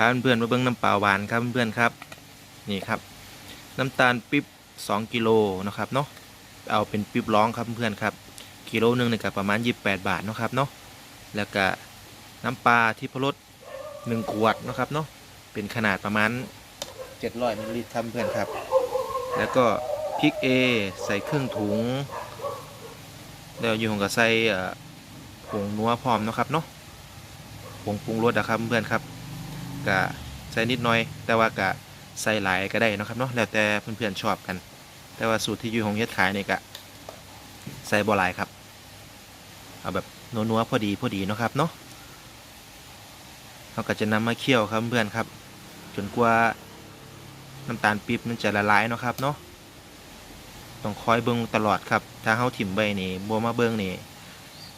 พาเพื่อนๆมาเบิ้งน้ำปลาหวานครับเพื่อนๆครับ นี่ครับ น้ำตาลปิ๊บ2กิโลนะครับเนาะเอาเป็นปิ๊บร้องครับเพื่อนๆครับกิโลหนึงเนี่ยก็ประมาณ 28 บาทนะครับเนาะแล้วก็น้ำปลาที่พรส1ขวดนะครับเนาะเป็นขนาดประมาณ 700มิลลิลิตรครับเพื่อนครับ แล้วก็พริก A ใส่ครึ่งถุงแล้วอยู่ของกับใส่ผงนัวพร้อมนะครับเนาะผงปรุงรสนะครับเพื่อนครับ กะใส่นิดหน่อย แต่ว่ากะใส่หลายก็ได้นะครับเนาะแล้วแต่เพื่อนๆชอบกัน แต่ว่าสูตรที่อยู่ของเฮ็ดขายนี่กะใส่บ่หลายครับ เอาแบบนัวๆพอดีพอดีนะครับเนาะเราก็จะนำมาเคี่ยวครับเพื่อนครับ จนกว่าน้ำตาลปี๊บมันจะละลายนะครับเนาะต้องคอยเบิ่งตลอดครับ ถ้าเฮาถิ่มไว้นี่บัวมาเบิ่งนี่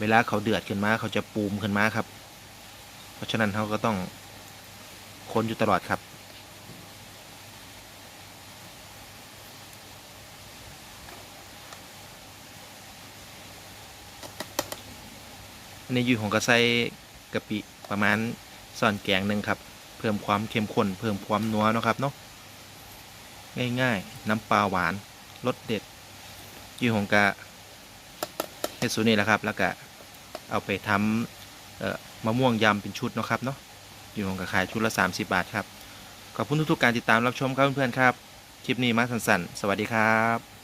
เวลาเขาเดือดขึ้นมาเขาจะปูมขึ้นมาครับ เพราะฉะนั้นเขาก็ต้อง คนอยู่ตลอดครับอันยูของกระไซกะปิประมาณส่อนแกงหนึ่งครับ เพิ่มความเข้มข้นเพิ่มความนัวนะครับเนาะง่ายๆ น้ำปลาหวานรสเด็ดยูของกะเฮ็ดสูนี้แหละครับ แล้วก็เอาไปทำมะม่วงยำเป็นชุดนะครับเนาะ อยู่ลงกะขายชุดละ30 บาทครับ ขอบคุณทุกๆการติดตามรับชมครับเพื่อนๆครับ คลิปนี้มาสั้นๆ สวัสดีครับ